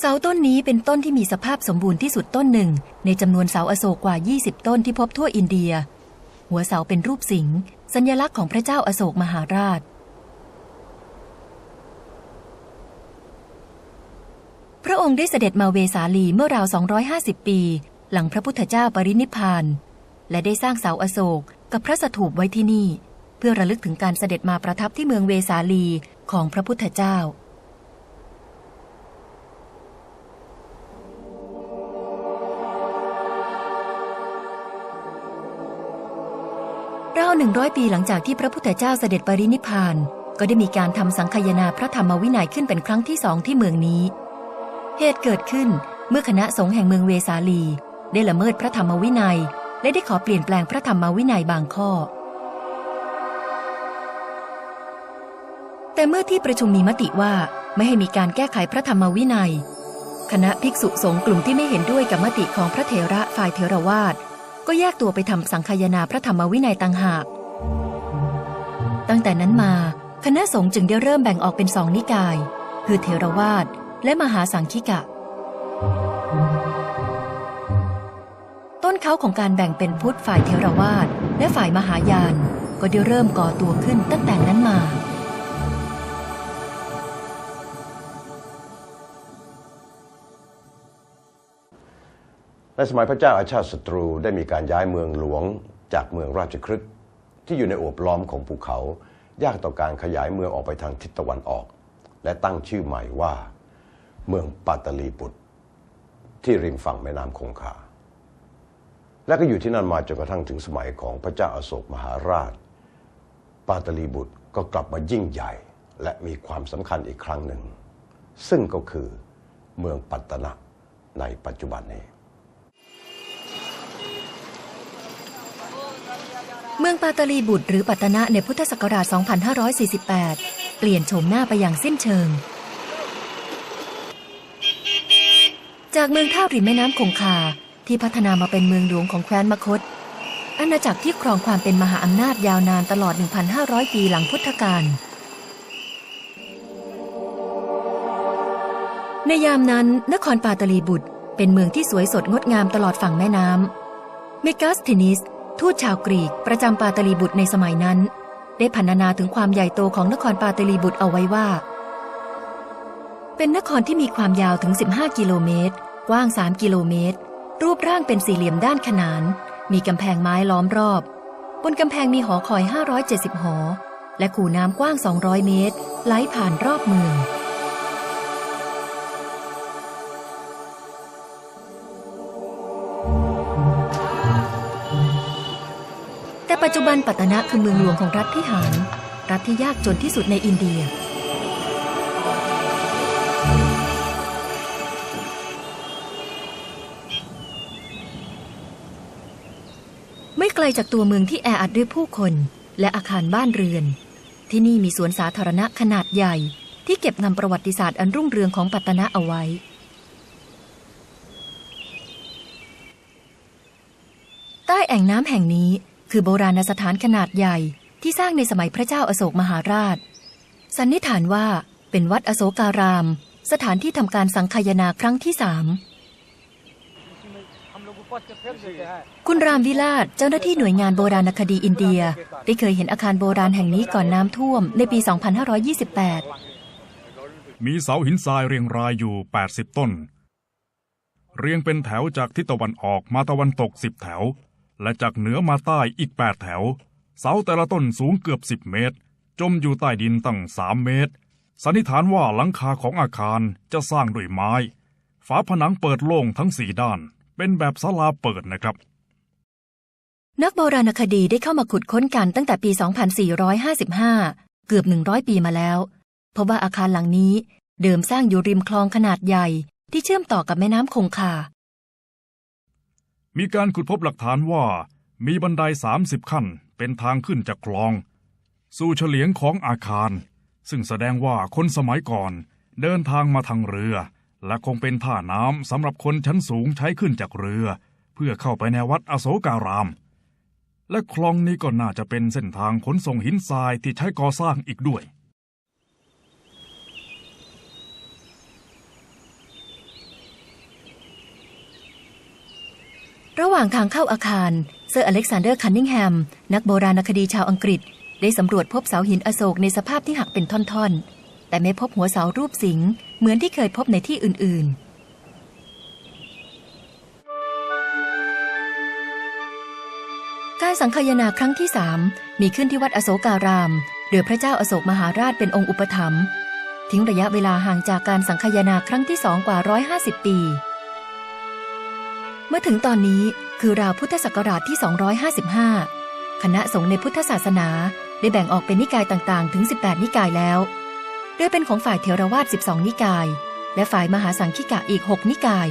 เสาต้นนี้เป็นต้นที่มีสภาพสมบูรณ์ที่สุดต้นหนึ่ง ในจำนวนเสาอโศกกว่า 20 ต้นที่พบทั่วอินเดีย หัวเสาเป็นรูปสิงห์สัญลักษณ์ของพระเจ้าอโศกมหาราช พระองค์ได้เสด็จมาเวสาลีเมื่อราว 250 ปี หลังพระพุทธเจ้าปรินิพพาน และได้สร้างเสาอโศกกับพระสถูปไว้ที่นี่ เพื่อระลึกถึงการเสด็จมาประทับที่เมืองเวสาลีของพระพุทธเจ้า หนึ่งร้อยปีหลังจากที่พระพุทธเจ้าเสด็จปรินิพพาน ก็ได้มีการทำสังคายนาพระธรรมวินัยขึ้นเป็นครั้งที่สองที่เมืองนี้ เหตุเกิดขึ้นเมื่อคณะสงฆ์แห่งเมืองเวสาลี ได้ละเมิดพระธรรมวินัย และได้ขอเปลี่ยนแปลงพระธรรมวินัยบางข้อ แต่เมื่อที่ประชุมมีมติว่าไม่ให้มีการแก้ไขพระธรรมวินัย คณะภิกษุสงฆ์กลุ่มที่ไม่เห็นด้วยกับมติของพระเถระฝ่ายเถรวาท ก็แยกตัวไปทำสังคายนาพระธรรมวินัยต่างหาก ตั้งแต่นั้นมาคณะสงฆ์จึงได้เริ่มแบ่งออกเป็นสองนิกาย คือเถรวาทและมหาสังคิกะ ต้นเขาของการแบ่งเป็นพุทธฝ่ายเทรวาสและฝ่ายมหายาน ก็ได้เริ่มก่อตัวขึ้นตั้งแต่นั้นมา ในสมัยพระเจ้าอาชาติศัตรูได้มีการย้ายเมืองหลวงจากเมืองราชครึกที่อยู่ในโอบล้อมของภูเขา ยากต่อการขยายเมืองออกไปทางทิศตะวันออก และตั้งชื่อใหม่ว่า เมืองปัตตลีบุตร ที่ริมฝั่งแม่น้ำคงคา และก็อยู่ที่นั่นมาจนกระทั่งถึงสมัยของพระเจ้าอาโศกมหาราช ปาตลีบุตรก็กลับมายิ่งใหญ่ และมีความสำคัญอีกครั้งหนึ่ง ซึ่งก็คือเมืองปัตตนะในปัจจุบันนี้ เมืองปาตาลีบุตรหรือปัตตนะในพุทธศักราช 2548 เปลี่ยนโฉมหน้าไปอย่างสิ้นเชิง จากเมืองท่าริมแม่น้ำคงคาที่พัฒนามาเป็นเมืองหลวงของแคว้นมคต อาณาจักรที่ครองความเป็นมหาอำนาจยาวนานตลอด 1,500 ปีหลังพุทธกาล ในยามนั้น นครปาตาลีบุตรเป็นเมืองที่สวยสดงดงามตลอดฝั่งแม่น้ำเมกัสตินิส ทูตชาวกรีกประจำปาตาลีบุตรในสมัยนั้น ได้พรรณนาถึงความใหญ่โตของนครปาตาลีบุตรเอาไว้ว่า เป็นนครที่มีความยาวถึง 15 กิโลเมตรกว้าง 3 กิโลเมตร รูปร่างเป็นสี่เหลี่ยมด้านขนาน มีกำแพงไม้ล้อมรอบ บนกำแพงมีหอคอย 570 หอ และคูน้ำกว้าง 200 เมตร ไหลผ่านรอบเมือง ปัจจุบันปัตตนะคือเมืองหลวงของรัฐพิหาร รัฐที่ยากจนที่สุดในอินเดีย ไม่ไกลจากตัวเมืองที่แออัดด้วยผู้คน และอาคารบ้านเรือน ที่นี่มีสวนสาธารณะขนาดใหญ่ที่เก็บงำประวัติศาสตร์อันรุ่งเรืองของปัตตนะเอาไว้ ใต้แอ่งน้ำแห่งนี้ คือโบราณสถานขนาดใหญ่ที่สร้างในสมัยพระเจ้าอโศกมหาราช สันนิษฐานว่าเป็นวัดอโศการาม สถานที่ทำการสังคายนาครั้งที่สามคุณรามวิลาศเจ้าหน้าที่หน่วยงานโบราณคดีอินเดีย ได้เคยเห็นอาคารโบราณแห่งนี้ก่อนน้ำท่วมในปี 2528 มีเสาหินทรายเรียงรายอยู่ 80 ต้น เรียงเป็นแถวจากทิศตะวันออกมาตะวันตก 10 แถว และจากเหนือมาใต้อีก 8 แถว เสาแต่ละต้นสูงเกือบ 10 เมตร จมอยู่ใต้ดินตั้ง 3 เมตร สันนิษฐานว่าหลังคาของอาคารจะสร้างด้วยไม้ ฝาผนังเปิดโล่งทั้งสี่ด้าน เป็นแบบศาลาเปิดนะครับ นักโบราณคดีได้เข้ามาขุดค้นกันตั้งแต่ปี 2455 เกือบ 100 ปีมาแล้วพบว่าอาคารหลังนี้เดิมสร้างอยู่ริมคลองขนาดใหญ่ที่เชื่อมต่อกับแม่น้ำคงคา มีการขุดพบหลักฐานว่ามีบันได 30 ขั้นเป็นทางขึ้นจากคลอง สู่เฉลียงของอาคาร ซึ่งแสดงว่าคนสมัยก่อนเดินทางมาทางเรือ และคงเป็นท่าน้ำสำหรับคนชั้นสูงใช้ขึ้นจากเรือ เพื่อเข้าไปในวัดอโศการาม และคลองนี้ก็น่าจะเป็นเส้นทางขนส่งหินทรายที่ใช้ก่อสร้างอีกด้วย ระหว่างทางเข้าอาคาร เซอร์อเล็กซานเดอร์คันนิงแฮม นักโบราณคดีชาวอังกฤษ ได้สำรวจพบเสาหินอโศกในสภาพที่หักเป็นท่อนๆ แต่ไม่พบหัวเสารูปสิงห์เหมือนที่เคยพบในที่อื่นๆการสังคายนาครั้งที่สามมีขึ้นที่วัดอโศการาม โดยพระเจ้าอโศกมหาราชเป็นองค์อุปถัมภ์ทิ้งระยะเวลาห่างจากการสังคายนาครั้งที่สองกว่า 150 ปี เมื่อถึงตอนนี้คือราวพุทธศักราชที่ 255 คณะสงฆ์ในพุทธศาสนาได้แบ่งออกเป็นนิกายต่างๆ ถึง 18 นิกายแล้ว โดยเป็นของฝ่ายเทรวาส12 นิกาย และฝ่ายมหาสังคิกะอีก 6 นิกาย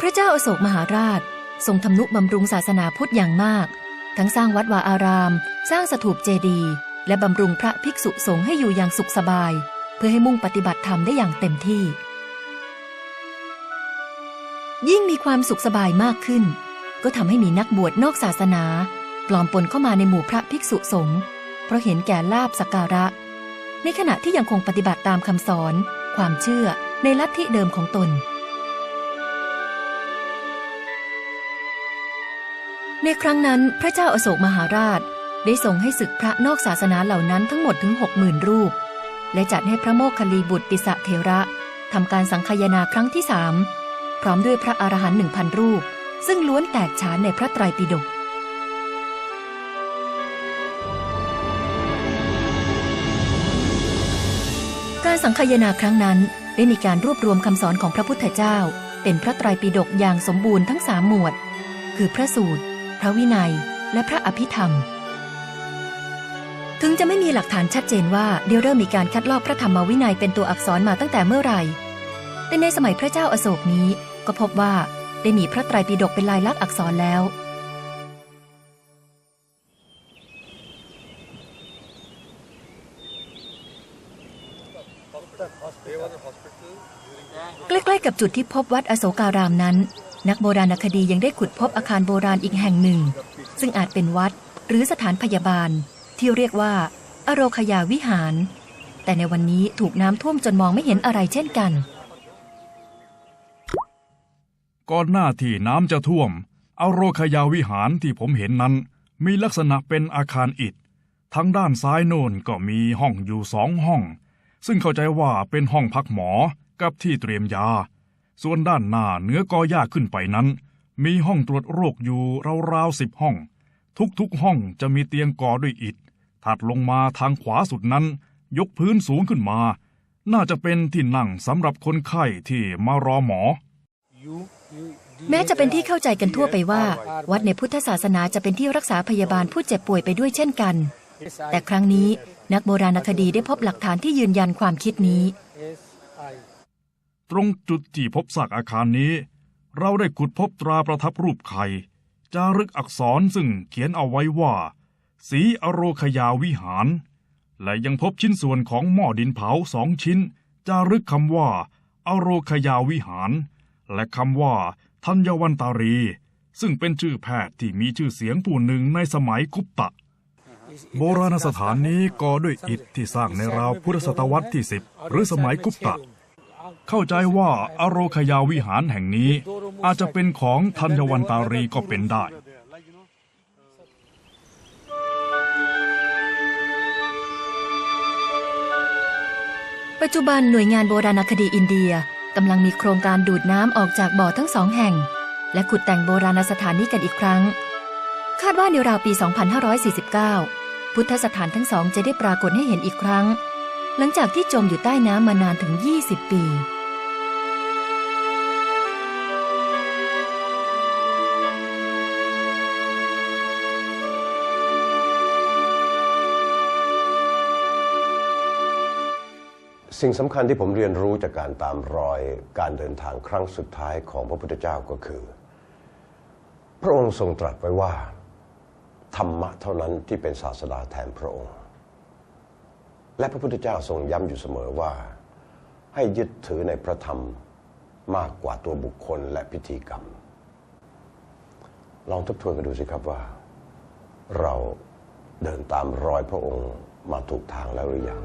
พระเจ้าอโศกมหาราช ทรงทำนุบำรุงศาสนาพุทธอย่างมาก ทั้งสร้างวัดวาอาราม สร้างสถูปเจดีย์และบำรุงพระภิกษุสงฆ์ให้อยู่อย่างสุขสบาย เพื่อให้มุ่งปฏิบัติธรรมได้อย่างเต็มที่ ยิ่งมีความสุขสบายมากขึ้น ก็ทำให้มีนักบวชนอกศาสนา ปลอมปนเข้ามาในหมู่พระภิกษุสงฆ์เพราะเห็นแก่ลาบสักการะ ในขณะที่ยังคงปฏิบัติตามคำสอน ความเชื่อในลัทธิเดิมของตน ในครั้งนั้นพระเจ้าอโศกมหาราช ได้ทรงให้ศึกพระนอกศาสนาเหล่านั้นทั้งหมดถึงหกหมื่นรูป และจัดให้พระโมคคัลลีบุตรติสะเทระทำการสังคายนาครั้งที่สาม พร้อมด้วยพระอรหันต์หนึ่งพันรูป ซึ่งล้วนแตกฉานในพระไตรปิฎกการสังคายนาครั้งนั้นได้มีการรวบรวมคำสอนของพระพุทธเจ้า เป็นพระไตรปิฎกอย่างสมบูรณ์ทั้งสามหมวด คือพระสูตร พระวินัย และพระอภิธรรม ถึงจะไม่มีหลักฐานชัดเจนว่าเดียวเริ่มมีการคัดลอกพระธรรมวินัยเป็นตัวอักษรมาตั้งแต่เมื่อไหร่ แต่ในสมัยพระเจ้าอโศกนี้ ก็พบว่าได้มีพระไตรปิฎกเป็นลายลักษณ์อักษรแล้ว ใกล้ๆกับจุดที่พบวัดอโศการามนั้น นักโบราณคดียังได้ขุดพบอาคารโบราณอีกแห่งหนึ่ง ซึ่งอาจเป็นวัดหรือสถานพยาบาล ที่เรียกว่า อโรคยาวิหาร แต่ในวันนี้ถูกน้ำท่วมจนมองไม่เห็นอะไรเช่นกัน ก่อนหน้าที่น้ำจะท่วมเอาโรคยาวิหารที่ผมเห็นนั้น มีลักษณะเป็นอาคารอิฐ ทั้งด้านซ้ายโน่นก็มีห้องอยู่สองห้อง ซึ่งเข้าใจว่าเป็นห้องพักหมอกับที่เตรียมยา ส่วนด้านหน้าเนื้อกอหญ้าขึ้นไปนั้น มีห้องตรวจโรคอยู่ราวๆสิบห้อง ทุกๆห้องจะมีเตียงก่อด้วยอิฐ ถัดลงมาทางขวาสุดนั้น ยกพื้นสูงขึ้นมา น่าจะเป็นที่นั่งสำหรับคนไข้ที่มารอหมอ แม้จะเป็นที่เข้าใจกันทั่วไปว่า วัดในพุทธศาสนาจะเป็นที่รักษาพยาบาลผู้เจ็บป่วยไปด้วยเช่นกัน แต่ครั้งนี้นักโบราณคดีได้พบหลักฐานที่ยืนยันความคิดนี้ ตรงจุดที่พบซากอาคารนี้ เราได้ขุดพบตราประทับรูปไข่จารึกอักษรซึ่งเขียนเอาไว้ว่า สีอโรคยาวิหาร และยังพบชิ้นส่วนของหม้อดินเผาสองชิ้น จารึกคำว่า อโรคยาวิหาร และคำว่าธัญวันตารี ซึ่งเป็นชื่อแพทย์ที่มีชื่อเสียงผู้หนึ่งในสมัยคุปตะ โบราณสถานนี้ก่อด้วยอิฐที่สร้างในราวพุทธศตวรรษที่สิบหรือสมัยกุปตะ เข้าใจว่าอโรคยาวิหารแห่งนี้ อาจจะเป็นของธัญวันตารีก็เป็นได้ปัจจุบันหน่วยงานโบราณคดีอินเดีย กำลังมีโครงการดูดน้ำออกจากบ่อทั้งสองแห่ง และขุดแต่งโบราณสถานนี้กันอีกครั้ง คาดว่าในราวปี 2549 พุทธสถานทั้งสองจะได้ปรากฏให้เห็นอีกครั้ง หลังจากที่จมอยู่ใต้น้ำมานานถึง 20 ปี สิ่งสำคัญที่ผมเรียนรู้จากการตามรอยการเดินทางครั้งสุดท้ายของพระพุทธเจ้าก็คือ พระองค์ทรงตรัสไว้ว่า ธรรมะเท่านั้นที่เป็นศาสดาแทนพระองค์ และพระพุทธเจ้าทรงย้ำอยู่เสมอว่า ให้ยึดถือในพระธรรมมากกว่าตัวบุคคลและพิธีกรรม ลองทบทวนกันดูสิครับว่า เราเดินตามรอยพระองค์มาถูกทางแล้วหรือยัง